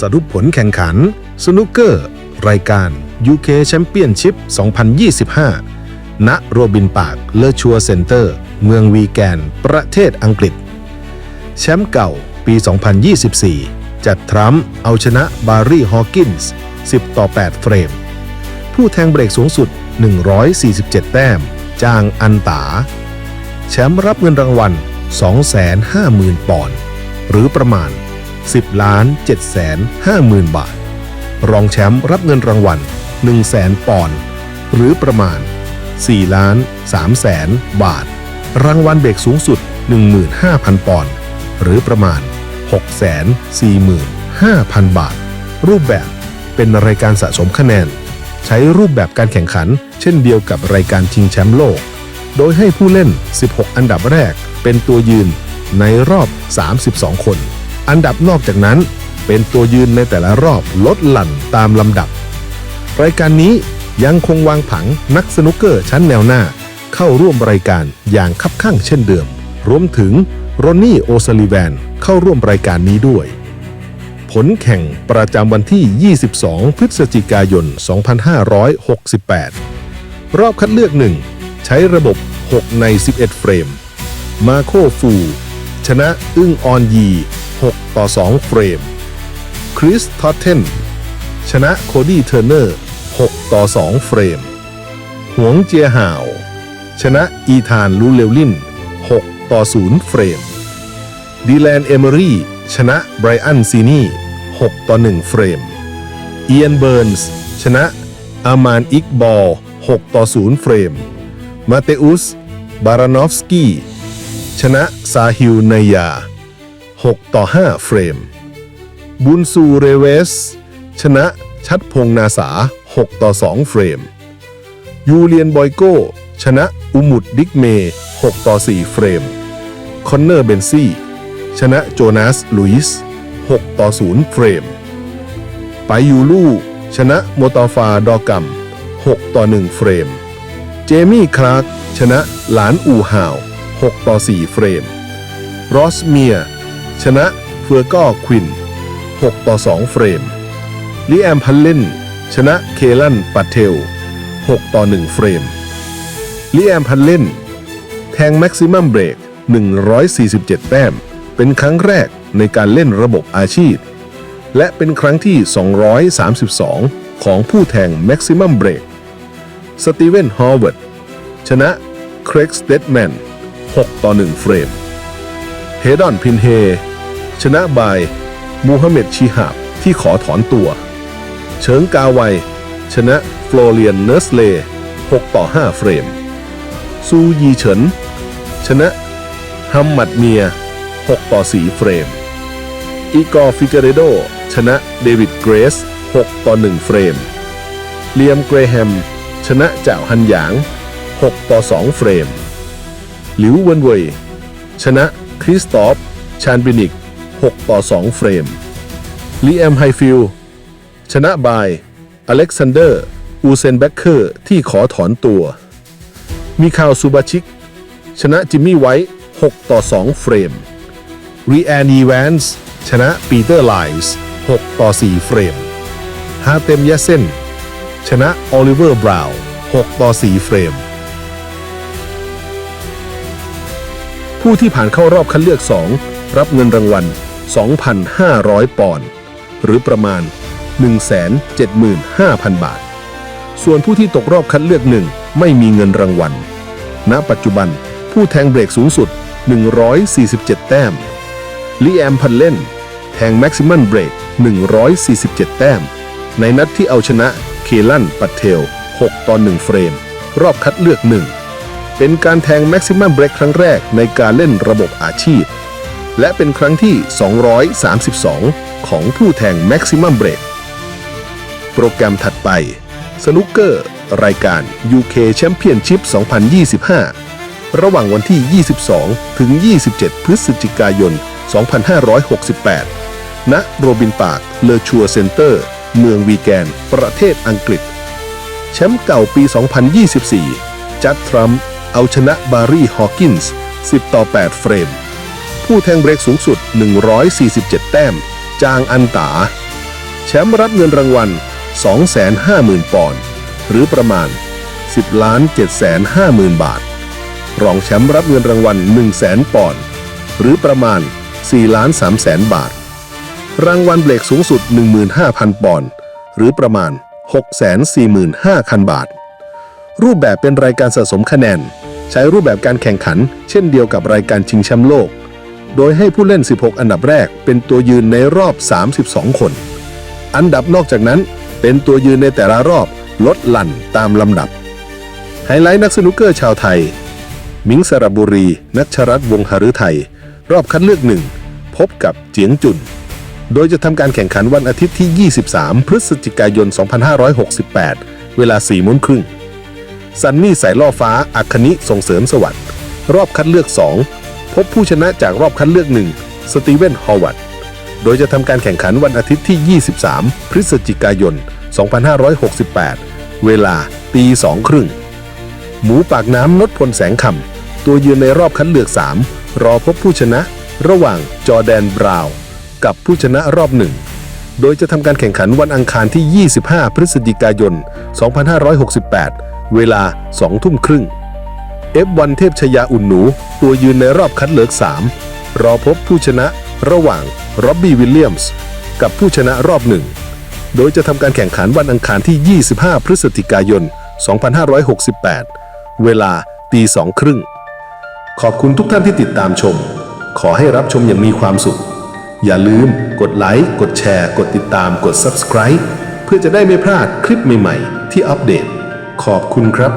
สรุปผลแข่งขัน สนุกเกอร์ รายการ UK Championship 2025 ณ โรบินปาร์คเลอชัวเซ็นเตอร์ เมืองวีแกน ประเทศอังกฤษ แชมป์เก่าปี 2024 จัดทรัมป์เอาชนะบาร์รี่ฮอว์กินส์ 10 ต่อ 8 เฟรม ผู้แทงเบรกสูงสุด 147 แต้ม จางอันตา แชมป์รับเงินรางวัล 250,000 ปอนด์หรือประมาณ 10ล้าน7แสน50,000 บาท รองแชมป์รับเงินรางวัล1แสนปอนด์หรือประมาณ4ล้าน3แสนบาท รางวัลเบรกสูงสุด 15,000 ปอนด์หรือประมาณ 6 4 5 0 0 0 บาท รูปแบบเป็นรายการสะสมคะแนน ใช้รูปแบบการแข่งขัน เช่นเดียวกับรายการชิงแชมป์โลก โดยให้ผู้เล่น 16 อันดับแรกเป็นตัวยืนในรอบ 32 คน อันดับนอกจากนั้นเป็นตัวยืนในแต่ละรอบลดหลั่นตามลำดับ รายการนี้ยังคงวางผังนักสนุกเกอร์ชั้นแนวหน้า เข้าร่วมรายการอย่างคับข้างเช่นเดิม รวมถึงโรนนี่โอซาลิแวนเข้าร่วมรายการนี้ด้วย ผลแข่งประจำวันที่ 22 พฤศจิกายน 2568 รอบคัดเลือกหนึ่งใช้ระบบ 6 ใน 11 เฟรม มาโคฟู ชนะอึ้งออนยี 6 ต่อ 2 เฟรม คริสทอตเทนชนะโคดี้เทอร์เนอร์ 6 ต่อ 2 เฟรม หวงเจียห่าว ชนะอีธานลูเลวลิน 6 ต่อ 0 เฟรม ดีแลนเอเมอรี่ ชนะไบรอันซีนี6ต่อ 1 เฟรม เอียนเบิร์นส์ ชนะอามานอิกบอล 6 ต่อ 0 เฟรม มาเตอุส บารานอฟสกี้ ชนะซาฮิลนายา 6 ต่อ 5 เฟรม บุนซูเรเวส ชนะชัดพงนาสา 6 ต่อ 2 เฟรม ยูเลียนบอยโกชนะอุมุดดิกเม 6 ต่อ 4 เฟรม คอนเนอร์เบนซี่ ชนะโจนาสลุยส์6 ต่อ 0 เฟรม ไปยูลูชนะโมตาฟาดอกัม 6 ต่อ 1 เฟรม เจมี่คลาร์กชนะหลานอูห่าว 6 ต่อ 4 เฟรม รอสเมีย ชนะเฟือก้อควิน 6 ต่อ 2 เฟรมลิแอมพันเลนชนะเคลันปัตเทล 6 ต่อ 1 เฟรมลิแอมพันเลนแทงแม็กซิมัมเบรก 147 แต้ม เป็นครั้งแรกในการเล่นระบบอาชีพ และเป็นครั้งที่ 232 ของผู้แทงแม็กซิมัมเบรก สตีเวนฮอร์เวิร์ด ชนะเครกสเตดแมน 6 ต่อ 1 เฟรมเฮดอนพินเฮ ชนะบาย มูฮัมเหม็ดชีฮาบที่ขอถอนตัว เฉิงกาไว ชนะฟลอเรียนเนอร์สเล 6 ต่อ 5 เฟรม ซูยีเฉิน ชนะฮัมมัดเมีย 6 ต่อ 4 เฟรม อีกอร์ฟิเกเรโด ชนะเดวิดเกรส 6 ต่อ 1 เฟรม เลียมเกรแฮม ชนะเจ้าฮันหยาง 6 ต่อ 2 เฟรม หลิวเวนเวย ชนะคริสตอฟ ชานบินิก 6 ต่อ 2 เฟรมลีแอมไฮฟิลชนะบายอเล็กซานเดอร์ อูเซนแบคเคอร์ที่ขอถอนตัวมิคาลซูบาชิก ชนะจิมมี่ไวท์6ต่อ 2 เฟรมรีแอนนีแวนส์ชนะปีเตอร์ไลส์6 ต่อ 4 เฟรมฮาเต็มยาเซนชนะออลิเวอร์บราวน์6ต่อ 4 เฟรม ผู้ที่ผ่านเข้ารอบคัดเลือก 2 รับเงินรางวัล 2,500 ปอนด์หรือประมาณ 175,000 บาท ส่วนผู้ที่ตกรอบคัดเลือกหนึ่งไม่มีเงินรางวัล ณ ปัจจุบันผู้แทงเบรกสูงสุด 147 แต้มลีแอมพันเล่น แทงแม็กซิมัมเบรก 147 แต้ม ในนัดที่เอาชนะเคลันปัตเทล 6 ต่อ 1 เฟรม รอบคัดเลือกหนึ่งเป็นการแทงแม็กซิมัมเบรกครั้งแรกในการเล่นระบบอาชีพ และเป็นครั้งที่ 232 ของผู้แทงแม็กซิมัมเบรกโปรแกรมถัดไป สนุกเกอร์ รายการ UK Championship 2025 ระหว่างวันที่ 22 ถึง 27 พฤศจิกายน 2568 ณ โรบินปาร์คเลอชัวเซ็นเตอร์ เมืองวีแกน ประเทศอังกฤษ แชมป์เก่าปี 2024 จัดทรัมป์เอาชนะบารี่ฮอว์กินส์ 10 ต่อ 8 เฟรม ผู้แทงเบรกสูงสุด 147 แต้ม จางอันตา แชมป์รับเงินรางวัล 250,000 ปอนด์หรือประมาณ 10ล้าน750,000 บาท รองแชมป์รับเงินรางวัล 100,000 ปอนด์หรือประมาณ4ล้าน3แสนบาท รางวัลเบรกสูงสุด 15,000 ปอนด์หรือประมาณ 645,000 บาท รูปแบบเป็นรายการสะสมคะแนน ใช้รูปแบบการแข่งขัน เช่นเดียวกับรายการชิงแชมป์โลก โดยให้ผู้เล่น 16 อันดับแรกเป็นตัวยืนในรอบ 32 คน อันดับนอกจากนั้นเป็นตัวยืนในแต่ละรอบลดหลั่นตามลำดับ ไฮไลท์นักสนุกเกอร์ชาวไทย มิงสระบุรี นัชรัตน์วงหฤทัย รอบคัดเลือกหนึ่งพบกับเจียงจุน โดยจะทำการแข่งขันวันอาทิตย์ที่ 23 พฤศจิกายน 2568 เวลา4โมงครึ่งซันนี่สายล่อฟ้าอัคคณิส่งเสริมสวัสดิ์รอบคัดเลือก 2 พบผู้ชนะจากรอบคัดเลือก1สตีเวนฮอวัตโดยจะทำการแข่งขันวันอาทิตย์ที่ 23 พฤศจิกายน 2568 เวลาตีสองครึ่ง หมูปากน้ำนดพลแสงคำตัวยืนในรอบคัดเลือก 3 รอพบผู้ชนะ ระหว่างจอแดนบราวน์กับผู้ชนะรอบหนึ่งโดยจะทำการแข่งขันวันอังคารที่ 25 พฤศจิกายน 2568 เวลา2ทุ่มครึ่ง F1 เทพชยาอุ่นหนู ตัวยืนในรอบคัดเลือก 3 รอพบผู้ชนะระหว่างร็อบบี้วิลเลียมส์กับผู้ชนะรอบหนึ่ง โดยจะทำการแข่งขันวันอังคารที่ 25 พฤศจิกายน 2568 เวลาตีสองครึ่ง ขอบคุณทุกท่านที่ติดตามชม ขอให้รับชมอย่างมีความสุข อย่าลืมกดไลค์ กดแชร์ กดติดตาม กด subscribe เพื่อจะได้ไม่พลาดคลิปใหม่ ๆ ที่อัปเดต ขอบคุณครับ